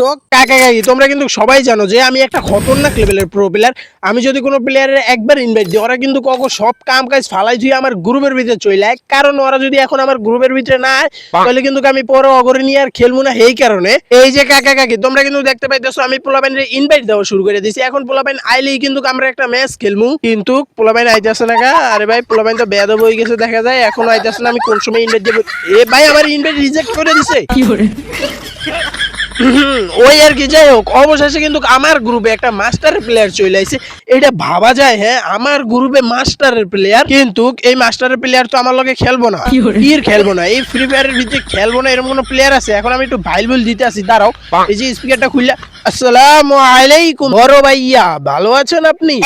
So কাকা কাকি তোমরা কিন্তু সবাই জানো যে আমি একটা খতরনাক লেভেলের প্রো প্লেয়ার আমি যদি কোনো প্লেয়ারের একবার ইনভাইট দিই ওরা কিন্তু কখন সব কাম কাজ ফালাই ধুয়ে আমার গ্রুপের ভিতরে চলে আয় কারণ ওরা যদি এখন আমার গ্রুপের ভিতরে না আয় তাহলে কিন্তু আমি পরে অগরে নিয়ে আর খেলব না এই কারণে। এই যে কাকা কাকি তোমরা কিন্তু দেখতে পাইতেছো আমি পোলাবাইনের ইনভাইট দেওয়া শুরু করে দিয়েছি। এখন পোলাবাইন আইলেই কিন্তু আমরা একটা ম্যাচ খেলব। কিন্তু পোলাবাইন আইতেছে না গা। আরে ভাই পোলাবাইন তো বেদ হয়ে গেছে দেখা যায়। এখন আইতেছে না আমি কোন সময় ইনভাইট দেবো? এ ভাই আমার ইনভাইট রিজেক্ট করে দিছে। হুম, ওই আর কি যাই হোক অবশেষে কিন্তু আমার গ্রুপে একটা মাস্টার প্লেয়ার চলে আসছে এটা ভাবা যায় হ্যাঁ আমার গ্রুপে মাস্টারের প্লেয়ার কিন্তু এই মাস্টারের প্লেয়ার তো আমার লগে খেলব না। কির? খেলব না। এই ফ্রি ফায়ারের ভিতরে খেলব না এরকম কোনো প্লেয়ার আছে? এখন আমি একটু ভাইল বুল দিতে আসি দাঁড়াও। এই যে স্পিকারটা খুললা। আসসালামু আলাইকুম। বড় ভাইয়া ভালো আছেন আপনি?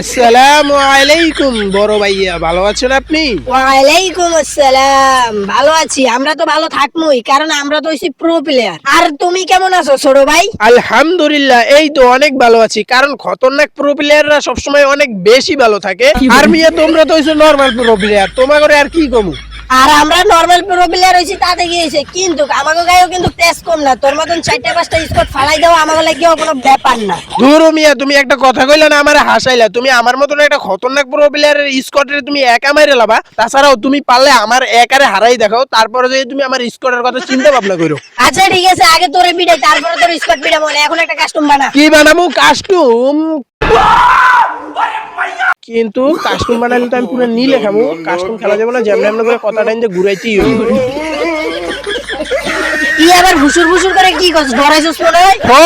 আসসালামু আলাইকুম বড় ভাইয়া ভালো আছেন আপনি? ওয়ালাইকুম আসসালাম ভালো আছি। আমরা তো ভালো থাকবোই কারণ আমরা তো হইছি প্রো প্লেয়ার আর তুমি কেমন আছো ছোট ভাই? আলহামদুলিল্লাহ এই তো অনেক ভালো আছি। কারণ খতরনাক প্রো প্লেয়াররা সবসময় অনেক বেশি ভালো থাকে। আর মিয়া তোমরা তো হইছো নরমাল প্রো প্লেয়ার তোমার করে আর কি কমু? আর আমরা নরমাল প্রো প্লেয়ার হইছি তাতে গিয়েছে কিন্তু আমাকে গায়েও কিন্তু টেস্ট কম না। তোর মতন চারটা পাঁচটা স্কোর ফালাই দেওয়া আমাকে লাগেও কোনো ব্যাপার না। ধুরু মিয়া তুমি একটা কথা কইলে না আমার হাসাইলা। তুমি আমার মতন একটা খতরনাক প্রো প্লেয়ারের স্কোয়াডে তুমি একা মাইরে লাবা। তাছাড়াও তুমি পারলে আমার একারে হারাই দেখাও। তারপরে যদি তুমি আমার স্কোয়াডের কথা চিন্তা ভাবনা করো আচ্ছা ঠিক আছে আগে তোরে বিড়াই তারপরে তোর স্কোয়াড বিড়া বলে এখন একটা কাস্টম বানা। কি বানাবো কাস্টুম কিন্তু কাস্টম বানাইলে তো আমি পুরো নীলে খাব। কাস্টুম খেলা যাবে না যেমন এমন করে কথা টাইম যে ঘুরাইতেই হবে। কি আবার ভুসুর ভুসুর করে কি করছ ডরাইছস মনে হয়? ও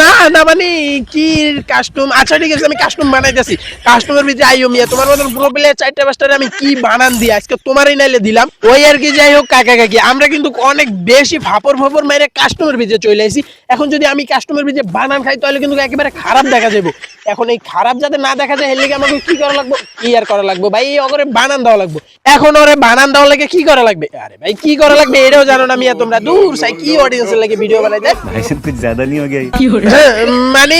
না না মানে কি কাস্টম আচ্ছা ঠিক আছে আমি কাস্টম বানাইতেছি। কাস্টমের ভিতরে আইও মিয়া তোমার মতন পুরো প্লে চারটা পাঁচটা আমি কি বানান দিই? আজকে তোমারই নাইলে দিলাম। ওই আর কি যাই হোক কাকা কাকি আমরা কিন্তু অনেক বেশি ফাপর ফাপর মেরে কাস্টমের ভিতরে চলে আসি এখন যদি আমি কাস্টমের ভিতরে বানান খাই তাহলে কিন্তু একেবারে খারাপ দেখা যাবে এখন এই খারাপ যাতে না দেখা যায় এর লেগে আমাকে কি করা লাগবে কি আর করা লাগবে ভাই এই অগরে বানান দেওয়া লাগবে এখন ওরে বানান দেওয়া লাগে কি করা লাগবে আরে ভাই কি করা লাগবে এটাও জানো না মিয়া তোমরা দূর সাই কি অডিয়েন্সের লাগে ভিডিও বানাইতে भाई साहब कुछ ज्यादा नहीं हो गया ये? হ্যাঁ, মানে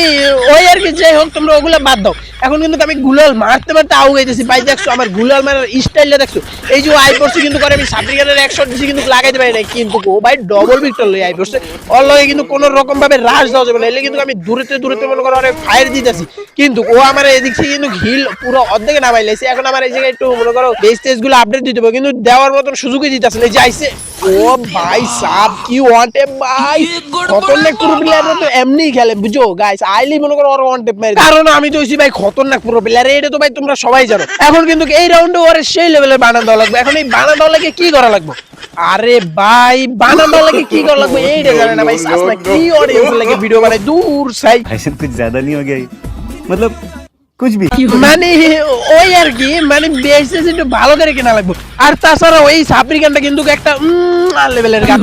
ওই আর কি যাই হোক তোমরা ওগুলো বাদ দাও এখন কিন্তু আমি গুলাল মারতে মারতে আউ গাইতেছি ভাই দেখছো আমার গুলাল মারার স্টাইলটা দেখছো এই যে আই পড়ছে কিন্তু করে আমি সাবরিগানের এক শট দিছি কিন্তু লাগাইতে পারি না কিন্তু ও ভাই ডবল ভিক্টর লই আই পড়ছে ওর লগে কিন্তু কোনো রকম ভাবে রাশ দেওয়া যাবে না এলে কিন্তু আমি দূরেতে দূরেতে মনে করো অনেক ফায়ার দিতেছি কিন্তু ও আমার এদিক থেকে কিন্তু হিল পুরো অর্ধেকে নামাই লাইছে এখন আমার এই জায়গায় একটু মনে করো বেস টেস্ট গুলো আপডেট দিতে হবে কিন্তু দেওয়ার মতন সুযোগই দিতেছে না এই যে আইছে ও ভাই সাব কি ওয়ান্টে ভাই খতরনাক পুরো প্লেয়াররা তো এমনি খেলে বুঝো গাইস আইলি মনে করো ওর ওয়ান টেপ মেরে কারণ আমি তো হইছি ভাই খতরনাক পুরো প্লেয়ার এটা তো ভাই তোমরা সবাই জানো এখন কিন্তু এই রাউন্ডে ওর সেই লেভেলের বানান দেওয়া লাগবে এখন এই বানান দেওয়া লাগে কি করা লাগবে আরে ভাই বানান দেওয়া লাগে কি করা লাগবে এইটা জানে না ভাই সাসনা কি অডিয়েন্স লাগে ভিডিও বানাই দূর সাই भाई साहब कुछ ज्यादा नहीं हो गया ये? मतलब कुछ भी মানে ওই আর কি মানে বেশি একটু ভালো করে কেনা লাগবে আর তাছাড়া ওই সাবরি গানটা কিন্তু একটা লেভেলের গান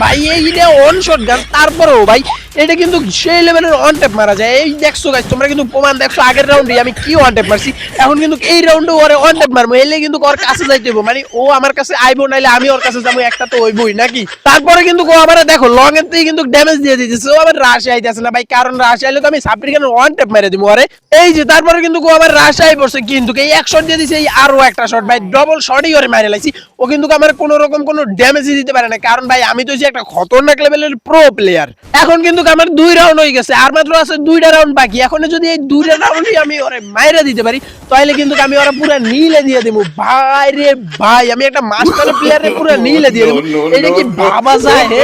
ভাই এইটা অন শট গান তারপরেও ভাই এটা কিন্তু সেই লেভেলের অন টেপ মারা যায়। এই দেখছ গাছ তোমরা কিন্তু প্রমাণ দেখছ, আগের রাউন্ডে আমি কি অন টেপ মারছি? এখন কিন্তু এই রাউন্ডে ওরে অন টেপ মারবো, এলে কিন্তু ওর কাছে যাইতে হইবো। মানে ও আমার কাছে আইবো, নাইলে আমি ওর কাছে যাব, একটা তো হইবই, নাকি? তারপরে কিন্তু ও আমার দেখো লং এর থেকে কিন্তু ড্যামেজ দিয়ে দিতেছে। ও আমার রাশে আইতেছে না ভাই, কারণ রাশে আইলে তো আমি সাবরি গানের ওয়ান টেপ মেরে দিব আরে এই যে, তারপরে কিন্তু ও আমার রাশে আই পড়ছে, কিন্তু এই এক শট দিয়ে দিছে, এই আরও একটা শট ভাই ডবল শটই ওরে মেরে লাইছি। ও কিন্তু আমার কোনো রকম কোনো ড্যামেজই দিতে পারে না। কারণ ভাই, আমি তো হচ্ছি একটা খতরনাক লেভেলের প্রো প্লেয়ার এখন কিন্তু আমার দুই রাউন্ড হয়ে গেছে আর মাত্র আছে দুইটা রাউন্ড বাকি। এখন যদি এই দুইটা রাউন্ডই আমি ওরে মাইরা দিতে পারি তাহলে কিন্তু আমি ওরা পুরো নীলে দিয়ে দেবো ভাই রে ভাই আমি একটা মাস্টার প্লেয়ারে পুরো নীলে দিয়ে দেবো এটা কি ভাবা যায় হে?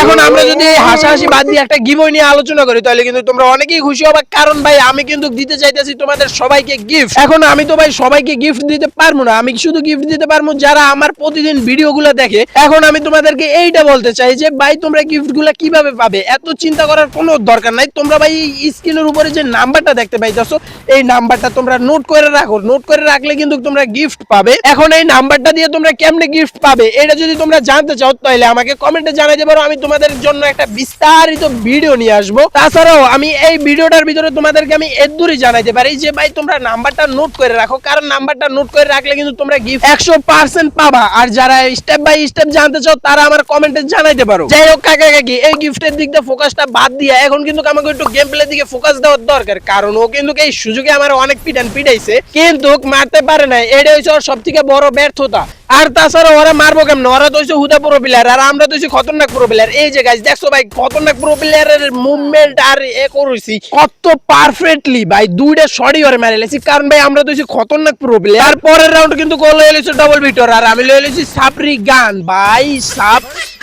এখন আমরা যদি এই হাসাহাসি বাদ দিয়ে একটা গিবই নিয়ে আলোচনা করি তাহলে কিন্তু তোমরা অনেকেই খুশি হবে। কারণ ভাই আমি কিন্তু দিতে চাইতেছি তোমাদের সবাইকে গিফট এখন আমি তো ভাই সবাইকে গিফট দিতে পারব না। আমি শুধু গিফট দিতে পারব যারা আমার প্রতিদিন ভিডিওগুলো দেখে। এখন আমি তোমাদেরকে এইটা বলতে চাই যে ভাই তোমরা গিফটগুলা কীভাবে পাবে? এত চিন্তা করার কোনো দরকার নাই। তোমরা ভাই স্ক্রিনের উপরে যে নাম্বারটা দেখতে পাইতেছো, এই নাম্বারটা তোমরা নোট করে রাখো। নোট করে রাখলে কিন্তু তোমরা গিফট পাবে। এখন এই নাম্বারটা দিয়ে তোমরা কেমনে গিফট পাবে, এটা যদি তোমরা জানতে চাও, তাহলে আমাকে কমেন্টে জানাইতে পারো। আমি তোমাদের জন্য একটা বিস্তারিত ভিডিও নিয়ে আসব। তাছাড়াও আমি এই ভিডিওটার ভিতরে তোমাদেরকে আমি এদুরই জানাইতে পারি যে, ভাই, তোমরা নাম্বারটা নোট করে রাখো। কারণ নাম্বারটা নোট করে রাখলে কিন্তু তোমরা গিফট একশো পার্সেন্ট পাবা। আর যারা স্টেপ বাই স্টেপ জানতে চাও, তারা আমার কমেন্টে জানাইতে পারো। যাই হোক, কাকা, কাকি, এই গিফটের দিক দিয়ে ফোকাসটা বাদ দিয়ে এখন কিন্তু আমাকে একটু গেম প্লে দিকে ফোকাস দেওয়ার দরকার। কারণ ও কিন্তু এই সুযোগে আমার অনেক পিটান পিটাইছে। কিন্তু মারতে পারে না এটা হচ্ছে ওর সব থেকে বড় ব্যর্থতা। আর তাছাড়া ওরা মারবো কেমন? ওরা তো হুদা পুরো প্লেয়ার আর আমরা তো খতরনাক পুরো প্লেয়ার এই যে গাইজ দেখছ ভাই, খতরনাক পুরো প্লেয়ারের মুভমেন্ট আর এ করেছি। কত পারফেক্টলি ভাই, দুইটা শটই ওরে মেরে লেছি। কারণ ভাই, আমরা তো খতরনাক পুরো প্লেয়ার পরের রাউন্ড কিন্তু গোল হয়ে গেছে ডবল ভিক্টর আর আমি লয়ে লেছি সাপরি গান। ভাই সাপ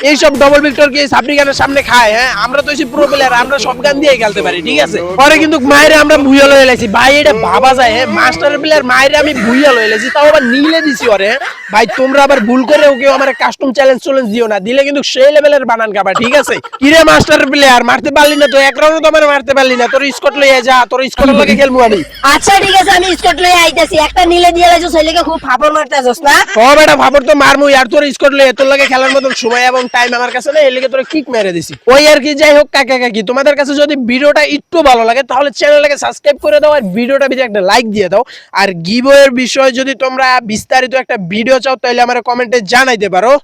এইসব ডবল ভিক্টর কি সাপরি গানের সামনে খায় হ্যাঁ? আমরা তো পুরো প্লেয়ার আমরা সব গান দিয়ে খেলতে পারি, ঠিক আছে? পরে কিন্তু মায়ের আমরা ভুইয়া লয়ে লেছি। ভাই, এটা ভাবা যায় হ্যাঁ? মাস্টার প্লেয়ার মায়ের আমি ভুইয়া লয়ে লেছি, তাও আবার নিলে দিছি ওরে হ্যাঁ? ভাই তোমরা আবার ভুল করে কেউ আমার কাস্টম চ্যালেঞ্জ চ্যালেঞ্জ দিও না। দিলে কিন্তু সেই লেভেলের বানান খাবা ঠিক আছে? কিরে মাস্টার প্লেয়ার মারতে পারলি না তো এক রাউন্ড তো আমার মারতে পারলি না। তোর স্কট লইয়া যা তোর স্কটের লগে খেলব আমি। আচ্ছা ঠিক আছে আমি স্কট লয়ে আইতাছি। একটা নিলে দিয়ে লাইছো ছেলেকে খুব ফাপড় মারতে আসছ না? ও বেটা ভাবর তো মারমু আর তোর স্কট লইয়া তোর লগে খেলার মতন সময় এবং টাইম আমার কাছে নেই এর লিগে তোর কিক মেরে দিছি। ওই আর কি যাই হোক কাকা কাকি তোমাদের কাছে যদি ভিডিওটা একটু ভালো লাগে তাহলে চ্যানেলটাকে সাবস্ক্রাইব করে দাও আর ভিডিওটা ভিতরে একটা লাইক দিয়ে দাও। আর গিবয়ের বিষয়ে যদি তোমরা বিস্তারিত একটা ভিডিও চাও তাহলে আমার কমেন্টে জানাইতে পারো।